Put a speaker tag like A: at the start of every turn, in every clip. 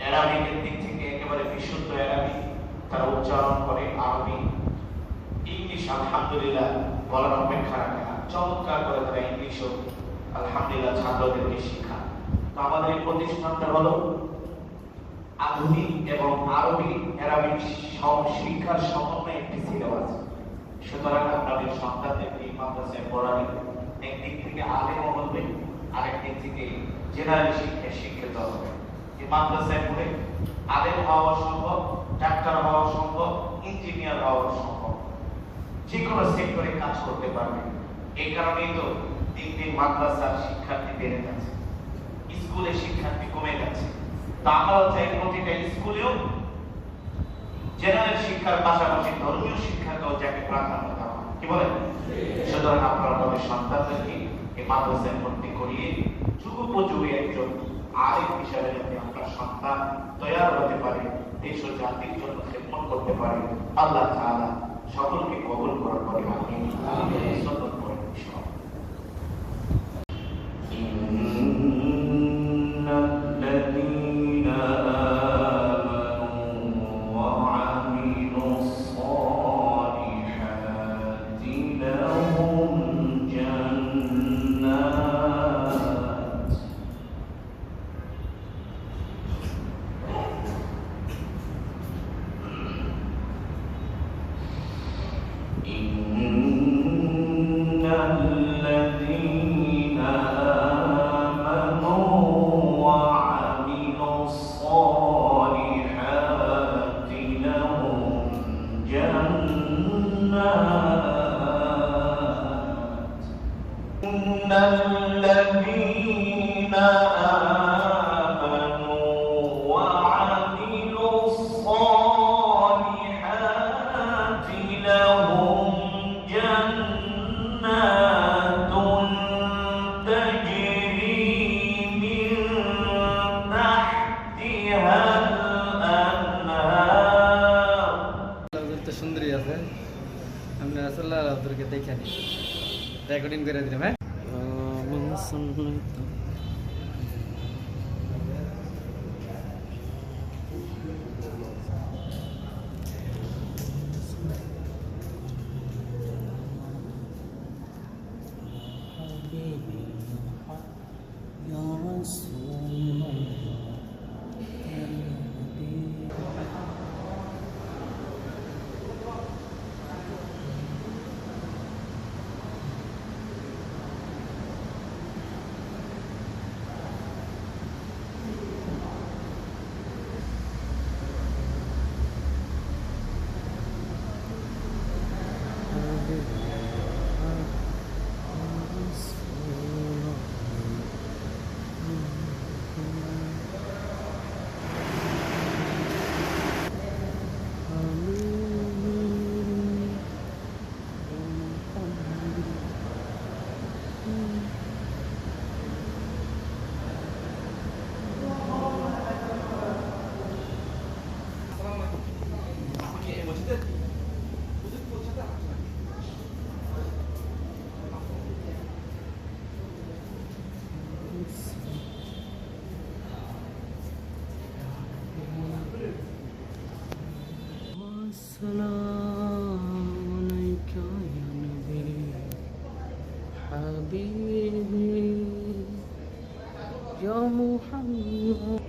A: অ্যারাবিকের দিক থেকে একেবারে বিশুদ্ধ অ্যারাবি, তারা উচ্চারণ করে আরবি ইংলিশ আলহামদুলিল্লাহ বলার অপেক্ষা রাখে না। চমৎকার করে তারা ইংলিশও আলহামদুলিল্লাহ ছাত্রদেরকে শিক্ষা তো আমাদের এই প্রতিষ্ঠানটা হলো আধুনিক এবং আরবি অ্যারাবিক শিক্ষার সমন্বয়ে একটি সিলেবাস সুতরাং আপনাদের সন্তানদেরকে এই মাদ্রাসায় পড়ালে একদিক থেকে আলেম হবে আরেক দিক থেকে জেনারেল শিক্ষায় শিক্ষিত হবে। এই মাদ্রাসায় পড়ে আলেম হওয়া সম্ভব ডাক্তার হওয়া সম্ভব ইঞ্জিনিয়ার হওয়া সম্ভব যে কোনো সেক্টরে কাজ করতে পারবে। এই কারণেই তো দিন দিন মাদ্রাসার শিক্ষার্থী বেড়ে যাচ্ছে। স্কুলে শিক্ষার্থী কমে যাচ্ছে। তা আমরাও চাই প্রতিটা স্কুলেও জেনারেল শিক্ষার পাশাপাশি ধর্মীয় শিক্ষাকেও যাকে প্রাধান্য দেওয়া কি বলেন? সুতরাং আপনারা তাদের সন্তানদেরকে এই মাদ্রাসায় ভর্তি করিয়ে যুগোপযোগী একজন আরেক হিসাবে যাতে আপনার সন্তান তৈরি হতে পারে দেশ ও জাতির জন্য খেদমত করতে পারে। আল্লাহ তাআলা সকলকে কবুল করার পরে আমি
B: Yes, I'm like that. محمد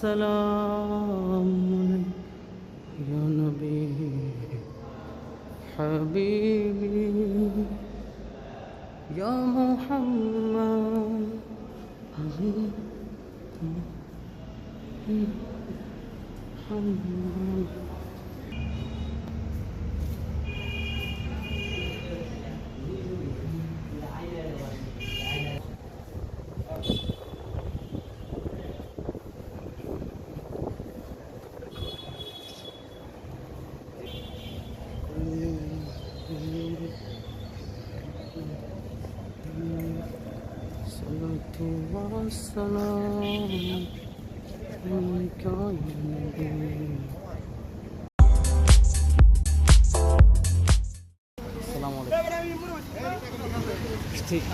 C: عليك يا نبي حبيبي. يا محمد. محمد.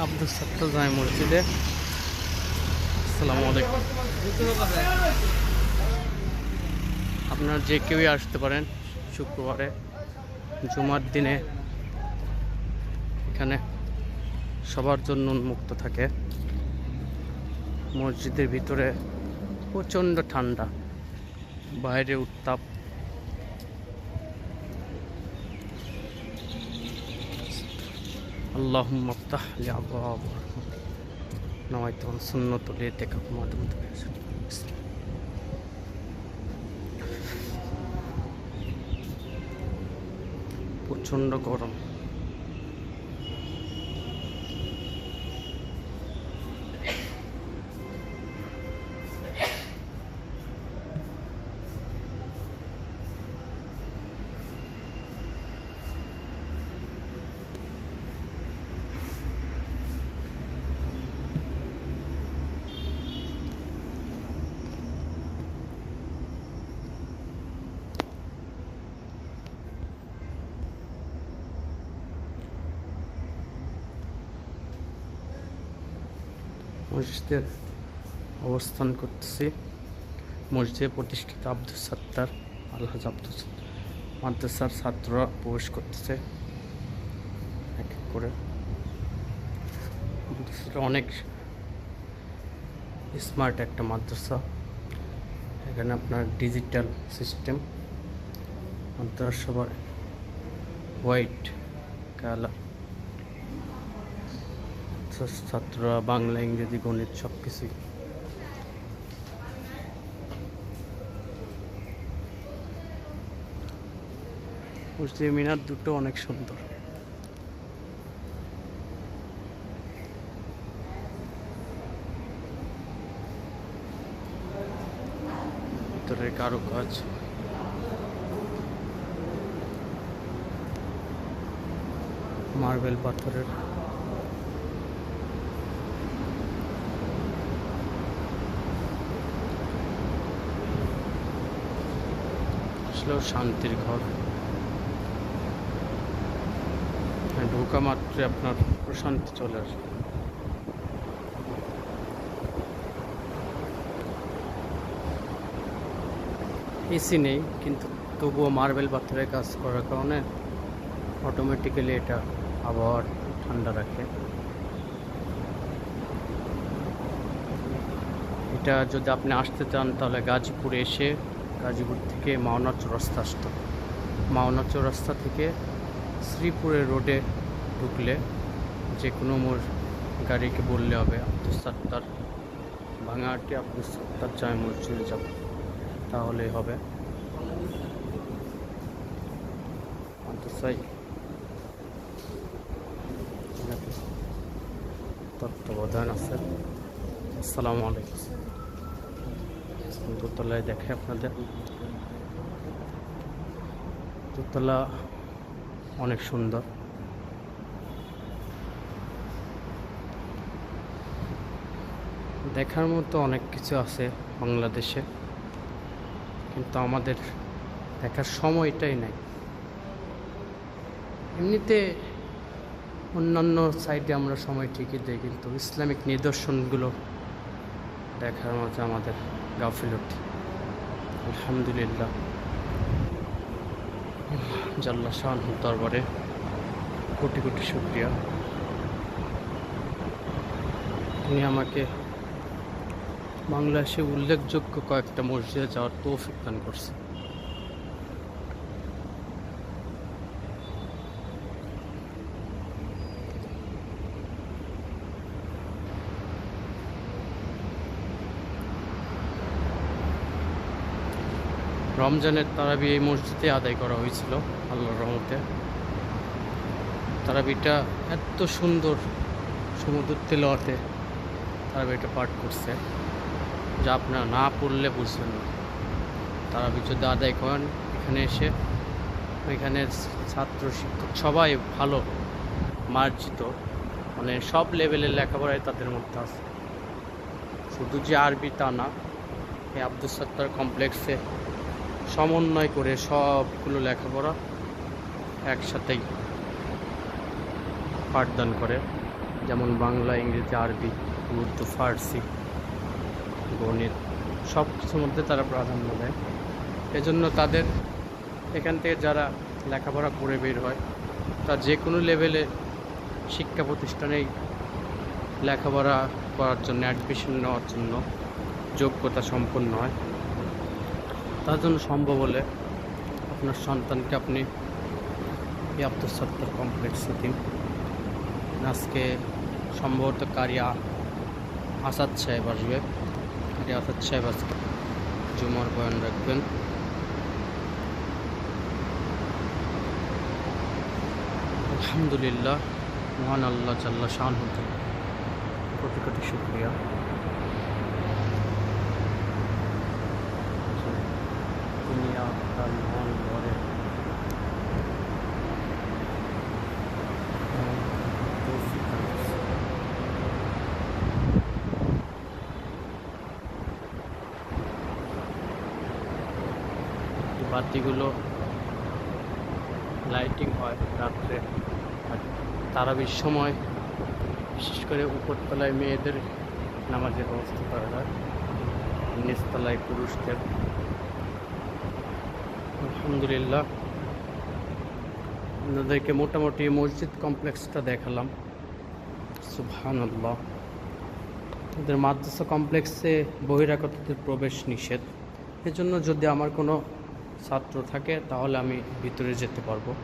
B: Abdul মসজিদে। আপনার যে কেউই আসতে পারেন শুক্রবারে, জুমার দিনে এখানে সবার জন্য উন্মুক্ত থাকে। মসজিদের ভিতরে প্রচণ্ড ঠান্ডা, বাইরে উত্তাপ। আল্লাহ মফতাহ নয় তখন শূন্য তুলে দেখা মাধ্যম প্রচণ্ড গরম। অবস্থান করতেছি। মসজিদে প্রতিষ্ঠিত আব্দুল সত্তার আলহাজ আব্দুল মাদ্রাসার ছাত্ররা প্রবেশ করতেছে। এক এক করে। অনেক স্মার্ট একটা মাদ্রাসা। এখানে আপনার ডিজিটাল সিস্টেম মাদ্রাসা হোয়াইট কালার ছাত্ররা বাংলা, ইংরেজি, গণিত সব কিছুই মসজিদ মিনার দুটো অনেক সুন্দর। ভিতরে কারও কাজ মার্বেল পাথরের আসলেও শান্তির ঘর। হ্যাঁ, ঢোকা মাত্রে আপনার প্রশান্তি চলে আসবে। এসি নেই কিন্তু তবুও মার্বেল পাথরের কাজ করার কারণে অটোমেটিক্যালি এটা আবহাওয়ার ঠান্ডা রাখে। এটা যদি আপনি আসতে চান তাহলে গাজীপুরে এসে গাজীপুর থেকে মাওনা চৌরাস্তা আসতো মাওনা চৌরাস্তা থেকে শ্রীপুরের রোডে ঢুকলে যে কোনো মোর গাড়িকে বললে হবে আব্দুল সাত্তার ভাঙাহাটি আব্দুল সাত্তার জামে মসজিদে যাব। তাহলেই হবে। তত্ত্বাবধান আছে। আসসালামু আলাইকুম। দোতলায় দেখে আপনাদের। দোতলা অনেক সুন্দর। দেখার মতো অনেক কিছু আছে বাংলাদেশে, কিন্তু আমাদের দেখার সময়টাই নাই। এমনিতে অন্যান্য সাইডে আমরা সময় ঠিকই দিই, কিন্তু ইসলামিক নিদর্শনগুলো দেখার মতো আমাদের গাফিলতি। আলহামদুলিল্লাহ। জাল্লা শাহ দরবারে। কোটি কোটি শুক্রিয়া। তিনি আমাকে বাংলাদেশে উল্লেখযোগ্য কয়েকটা মসজিদে যাওয়ার তৌফিক দান করছে রমজানের তারাবি এই মসজিদে আদায় করা হয়েছিল, আল্লাহর রহমতে। তারাবিটা এত সুন্দর সমুদ্র তেলোয়াতে তারাবিটা পাঠ করছে, যা আপনারা না পড়লে বুঝবেন না। তারাবি যদি আদায় করেন, এখানে এসে এখানে ছাত্র, শিক্ষক সবাই ভালো, মার্জিত মানে সব লেভেলের লেখাপড়াই তাদের মধ্যে আছে। শুধু যে আরবি তা না, এই আব্দুল সত্তার কমপ্লেক্সে সমন্বয় করে সবগুলো লেখাপড়া একসাথেই পাঠদান করে। যেমন বাংলা, ইংরেজি, আরবি, উর্দু, ফার্সি, গণিত সব কিছুর মধ্যে তারা প্রাধান্য দেয়। এজন্য তাদের এখান থেকে যারা লেখাপড়া করে বের হয়, তা যে কোনো লেভেলে শিক্ষা প্রতিষ্ঠানেই লেখাপড়া করার জন্য অ্যাডমিশন নেওয়ার জন্য যোগ্যতা সম্পন্ন হয়। তার জন্য সম্ভব হলে আপনার সন্তানকে আপনি এই আব্দুল সত্তর কমপ্লেক্সে দিন। আজকে সম্ভবত কারিয়া আসাদ সাহেব আসবে। কারিয়া আসাদ সাহেব আজকে জুমার বয়ান রাখবেন। আলহামদুলিল্লাহ, মহান আল্লাহ জাল্লা শান হতে কোটি কোটি শুক্রিয়া তিনি আপনার মন ভরে বাতিগুলো লাইটিং হয় রাত্রে। আর তারাবির সময় বিশেষ করে উপরতলায় মেয়েদের নামাজের ব্যবস্থা করা হয় নিচতলায় পুরুষদের। আলহামদুলিল্লাহ। আপনাদেরকে মোটামুটি মসজিদ কমপ্লেক্সটা দেখালাম। সুবহান আল্লাহ ওদের মাদ্রাসা কমপ্লেক্সে বহিরাগতদের প্রবেশ নিষেধ। এজন্য যদি আমার কোনো ছাত্র থাকে, তাহলে আমি ভিতরে যেতে পারব।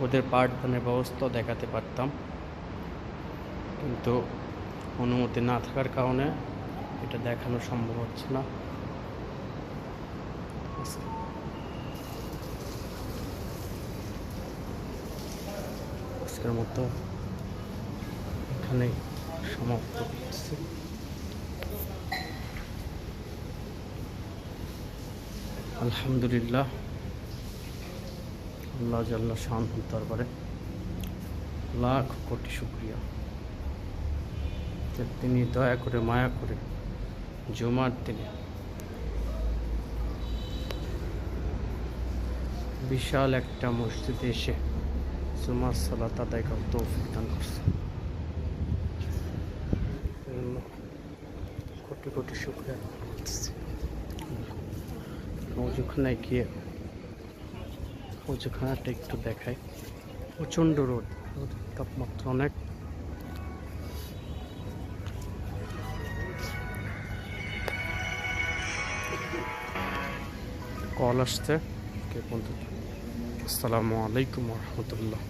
B: ওদের পাঠদানের ব্যবস্থা দেখাতে পারতাম। কিন্তু অনুমতি না থাকার কারণে এটা দেখানো সম্ভব হচ্ছে না। আজকের মতো এখানেই সমাপ্ত করছি। আলহামদুলিল্লাহ, আল্লাহ জাল্লা শান দরবারে লাখ কোটি শুক্রিয়া। যে তিনি দয়া করে, মায়া করে জুমার দিনে বিশাল একটা মসজিদে এসে জুমার সালাত আদায় করার তৌফিক দান করছে কোটি কোটি শুক্রিয়া অজুখানায় গিয়ে অজুখানাটা একটু দেখায় প্রচণ্ড রোদ রোদের তাপমাত্রা অনেক কল আসছে কে বন্ধু আসসালামু আলাইকুম রহমতুল্লাহ